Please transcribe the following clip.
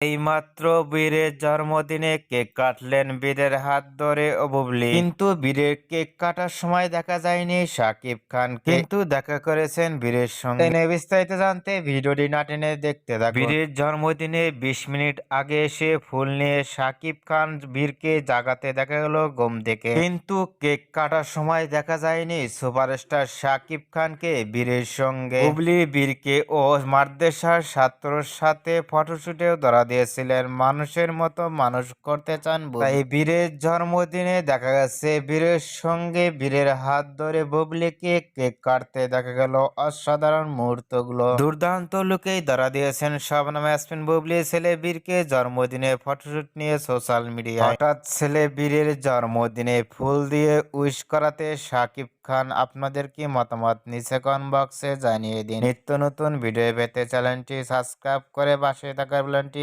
এইমাত্র বীরের জন্মদিনে কেক কাটলেন বীরের হাত ধরে ও বুবলি। কিন্তু বীরের কেক কাটার সময় দেখা যায়নি সাকিব খান। কিন্তু দেখা করেছেন বীরের সঙ্গে। বিস্তারিত জানতে ভিডিওটি না টেনে দেখতে থাকুন। বীরের জন্মদিনে বিশ মিনিট আগে এসে ফুল নিয়ে সাকিব খান বীরকে জাগাতে দেখা গেল ঘুম থেকে। কিন্তু কেক কাটার সময় দেখা যায়নি সুপারস্টার সাকিব খানকে বীরের সঙ্গে। বুবলি বীরকে ও মারদেশার ছাত্রর সাথে ফটোশুটেও ধরা দিয়েছিলেন। মানুষের মতো মানুষ করতে চান। তাই বীরের জন্মদিনে দেখা গেছে, বীরের সঙ্গে বীরের হাত ধরে বুবলিকে কেক কাটতে দেখা গেল অসাধারণ মুহূর্তগুলো। দুর্দান্ত লুকেই ধরা দিয়েছেন শবনম ইয়াসমিন বুবলি। ছেলে বীরকে জন্মদিনে ফটোশুট নিয়ে সোশ্যাল মিডিয়ায়। হঠাৎ ছেলে বীরের জন্মদিনে ফুল দিয়ে উইশ করাতে সাকিব খান, আপনাদের কি মতামত? নিচে কমেন্ট বক্সে জানিয়ে দিন। নিত্য নতুন ভিডিও পেতে চ্যানেলটি সাবস্ক্রাইব করে পাশে থাকা বেলটি